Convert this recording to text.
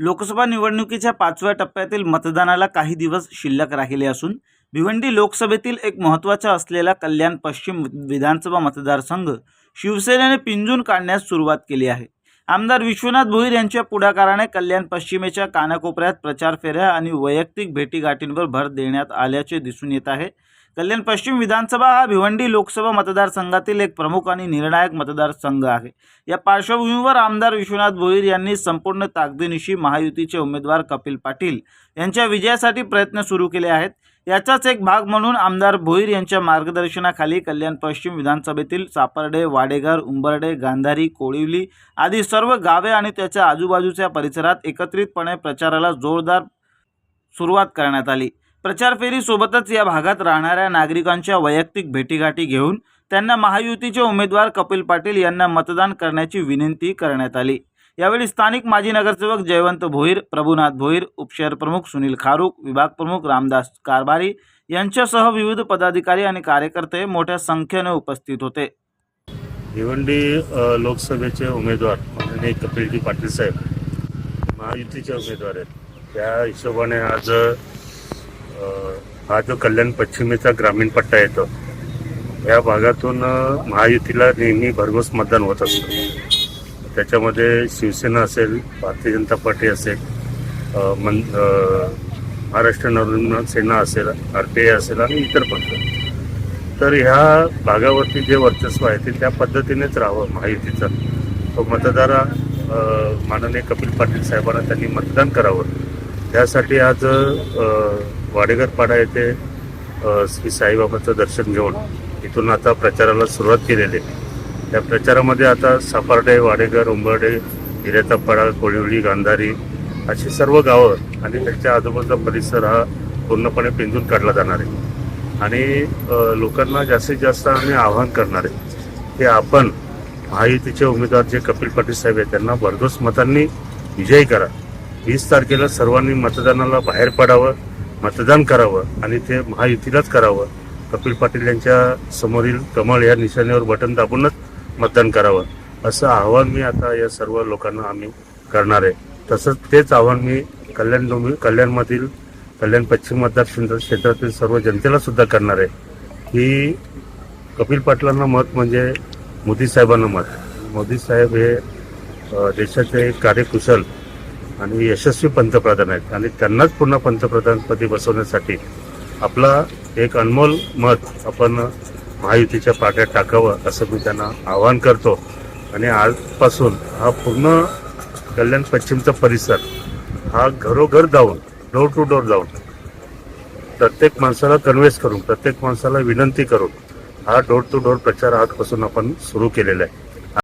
लोकसभा निवडणुकीच्या पाचव्या टप्प्यातील मतदानाला काही दिवस शिल्लक राहिले असून भिवंडी लोकसभेतील एक महत्त्वाचा असलेला कल्याण पश्चिम विधानसभा मतदारसंघ शिवसेनेने पिंजून काढण्यास सुरुवात केली आहे. आमदार विश्वनाथ भोईर यांच्या पुढाकाराने कल्याण पश्चिमेच्या कानाकोपऱ्यात प्रचार फेऱ्या आणि वैयक्तिक भेटीगाठींवर भर देण्यात आल्याचे दिसून येत आहे. कल्याण पश्चिम विधानसभा हा भिवंडी लोकसभा मतदारसंघातील एक प्रमुख आणि निर्णायक मतदारसंघ आहे. या पार्श्वभूमीवर आमदार विश्वनाथ भोईर यांनी संपूर्ण ताकदीनिशी महायुतीचे उमेदवार कपिल पाटील यांच्या विजयासाठी प्रयत्न सुरू केले आहेत. याचाच एक भाग म्हणून आमदार भोईर यांच्या मार्गदर्शनाखाली कल्याण पश्चिम विधानसभेतील सापर्डे वाडेघर उंबर्डे गांधारी कोळिवली आदी सर्व गावे आणि त्याच्या आजूबाजूच्या परिसरात एकत्रितपणे प्रचाराला जोरदार सुरुवात करण्यात आली. प्रचार फेरीसोबतच या भागात राहणाऱ्या नागरिकांच्या वैयक्तिक भेटीगाठी घेऊन त्यांना महायुतीचे उमेदवार कपिल पाटील यांना मतदान करण्याची विनंती करण्यात आली. यावेळी स्थानिक माजी नगरसेवक जयवंत भोईर प्रभुनाथ भोईर उपशहर प्रमुख सुनील खारूक विभाग प्रमुख रामदास कारभारी यांच्यासह विविध पदाधिकारी आणि कार्यकर्ते मोठ्या संख्येने उपस्थित होते. भिवंडी लोकसभेचे उमेदवार माननीय कपिलजी पाटील साहेब महायुतीचे उमेदवार आहेत. त्या हिशोबाने आज हा जो कल्याण पश्चिमेचा ग्रामीण पट्टा येतो या भागातून महायुतीला नेहमी भरघोस मतदान होत असतं. त्याच्यामध्ये शिवसेना असेल भारतीय जनता पार्टी असेल मन महाराष्ट्र नवनिर्माण सेना असेल आर पी आय असेल आणि इतर पक्ष. तर ह्या भागावरती जे वर्चस्व आहे ते त्या पद्धतीनेच राहावं महायुतीचं. तो मतदार माननीय कपिल पाटील साहेबांना त्यांनी मतदान करावं. त्यासाठी आज अ, पाडा येथे श्री साईबाबाचं दर्शन घेऊन इथून आता प्रचाराला सुरुवात केलेली आहे. त्या प्रचारामध्ये आता सापार्डे वाडेगर उंबर्डे हिरेतापाडा कोळिवली गांधारी अशी सर्व गावं आणि त्यांच्या आजूबाजूचा परिसर हा पूर्णपणे पिंजून काढला जाणार आहे. आणि लोकांना जास्तीत जास्त आम्ही आवाहन करणार आहे की आपण महायुतीचे उमेदवार जे कपिल पाटील साहेब आहेत त्यांना भरघोस मतांनी विजयी करा. वीस तारखेला सर्वांनी मतदानाला बाहेर पडावं. मतदान करावं आणि ते महायुतीलाच करावं. कपिल पाटील यांच्या समोरील कमळ या निशाण्यावर बटन दाबूनच मतदान करावं. असं आव्हान मी आता या सर्व लोकांना आम्ही करणार आहे. तसंच तेच आव्हान मी कल्याण डोंबी कल्याणमधील कल्याण पश्चिम मतदार क्षेत्रातील सर्व जनतेला सुद्धा करणार आहे. की कपिल पाटलांना मत म्हणजे मोदी साहेबांना मत. मोदी साहेब हे देशाचे कार्यकुशल आणि यशस्वी पंतप्रधान आहेत. आणि त्यांनाच पुन्हा पंतप्रधानपदी बसवण्यासाठी आपला एक अनमोल मत आपण महायुतीच्या पाट्यात टाकावं असं मी त्यांना आवाहन करतो. आणि आजपासून हा पूर्ण कल्याण पश्चिमचा परिसर हा घरोघर जाऊन डोर टू डोर जाऊन प्रत्येक माणसाला कन्व्हेन्स करून प्रत्येक माणसाला विनंती करून हा डोर टू डोर प्रचार आजपासून आपण सुरू केलेला आहे.